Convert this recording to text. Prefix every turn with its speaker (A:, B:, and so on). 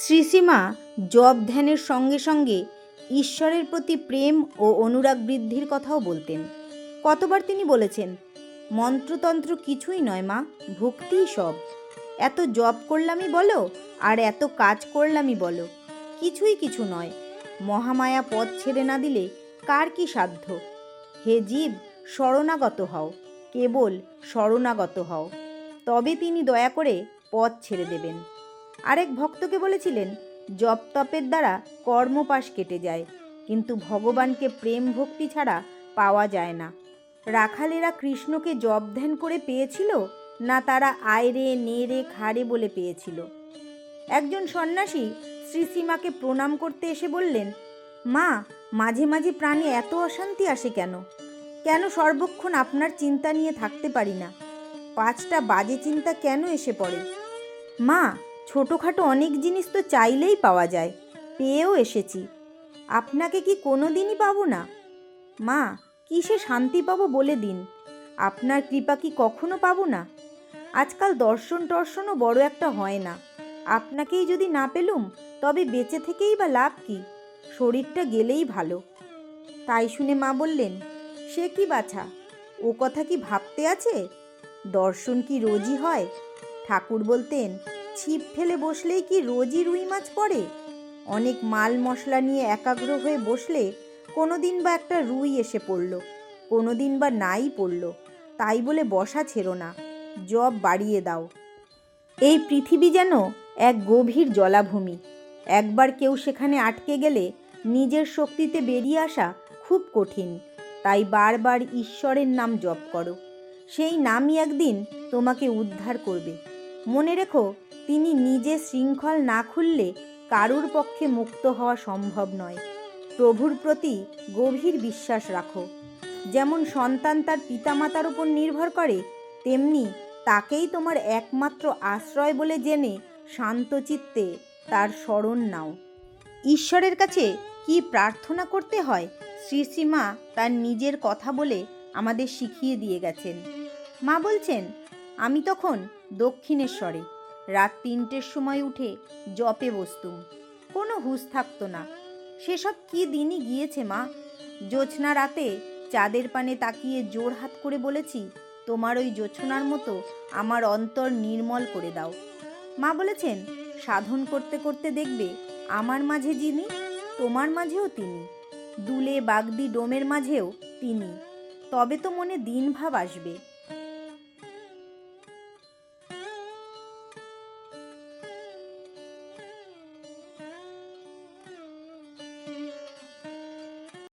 A: শ্রীসীমা জপ ধ্যানের সঙ্গে সঙ্গে ঈশ্বরের প্রতি প্রেম ও অনুরাগ বৃদ্ধির কথাও বলতেন। কতবার তিনি বলেছেন, মন্ত্রতন্ত্র কিছুই নয় মা, ভক্তিই সব। এত জপ করলামই বলো, আর এত কাজ করলামই বলো। কিছুই কিছু নয়। মহামায়া পথ ছেড়ে না দিলে কার কি সাধ্য? হে জীব, শরণাগত হও। কেবল শরণাগত হও। তবে তিনি দয়া করে পথ ছেড়ে দেবেন। আরেক ভক্তকে বলেছিলেন, জপ তপের দ্বারা কর্মপাশ কেটে যায়, কিন্তু ভগবানকে প্রেম ভক্তি ছাড়া পাওয়া যায় না। রাখালেরা কৃষ্ণকে জপ ধ্যান করে পেয়েছিল না তারা আয়রে, নেড়ে খাড়ে বলে পেয়েছিল? একজন সন্ন্যাসী শ্রী সীমাকে প্রণাম করতে এসে বললেন, মা, মাঝে মাঝে প্রাণে এত অশান্তি আসে কেন? কেন সর্বক্ষণ আপনার চিন্তা নিয়ে থাকতে পারি না? পাঁচটা বাজে চিন্তা কেন এসে পড়ে? মা ছোটোখাটো অনেক জিনিস তো চাইলেই পাওয়া যায়। পেয়েও এসেছি। আপনাকে কি কোনো দিনই পাবো না? মা, কিসে শান্তি পাবো বলে দিন। আপনার কৃপা কি কখনো পাবো না? আজকাল দর্শন টর্শনও বড় একটা হয় না। আপনাকেই যদি না পেলুম, তবে বেঁচে থেকেই বা লাভ কি? শরীরটা গেলেই ভালো। তাই শুনে মা বললেন, সে কি বাছা? ও কথা কি ভাবতে আছে? দর্শন কি রোজই হয়? ঠাকুর বলতেন ছিপ ফেলে বসলেই কি রোজই রুই মাছ পড়ে? অনেক মাল মশলা নিয়ে একাগ্র হয়ে বসলে কোনো দিন বা একটা রুই এসে পড়ল কোনো দিন বা নাই পড়ল, তাই বলে বসা ছেড়ো না, জব বাড়িয়ে দাও। এই পৃথিবী যেন এক গভীর জলাভূমি, একবার কেউ সেখানে আটকে গেলে নিজের শক্তিতে বেরিয়ে আসা খুব কঠিন, তাই বারবার ঈশ্বরের নাম জপ করো, সেই নামই একদিন তোমাকে উদ্ধার করবে। মনে রেখো তিনি নিজে শৃঙ্খল না খুললে কারুর পক্ষে মুক্ত হওয়া সম্ভব নয়। প্রভুর প্রতি গভীর বিশ্বাস রাখো। যেমন সন্তান তার পিতামাতার উপর নির্ভর করে, তেমনি তাকেই তোমার একমাত্র আশ্রয় বলে জেনে শান্তচিত্তে তার স্মরণ নাও। ঈশ্বরের কাছে কি প্রার্থনা করতে হয়? শ্রীশ্রীমা তার নিজের কথা বলে আমাদের শিখিয়ে দিয়ে গেছেন। মা বলছেন, আমি তখন দক্ষিণেশ্বরে। রাত তিনটের সময় উঠে জপে বসতুম। কোনো হুঁশ থাকতো না। সেসব কি দিনই গিয়েছে মা? জোছনা রাতে চাঁদের পানে তাকিয়ে জোর হাত করে বলেছি, তোমার ওই জোছনার মতো আমার অন্তর নির্মল করে দাও। মা বলেছেন, সাধন করতে করতে দেখবে আমার মাঝে যিনি, তোমার মাঝেও তিনি। দুলে বাগদি ডোমের মাঝেও তিনি। তবে তো মনে দিন ভাব আসবে।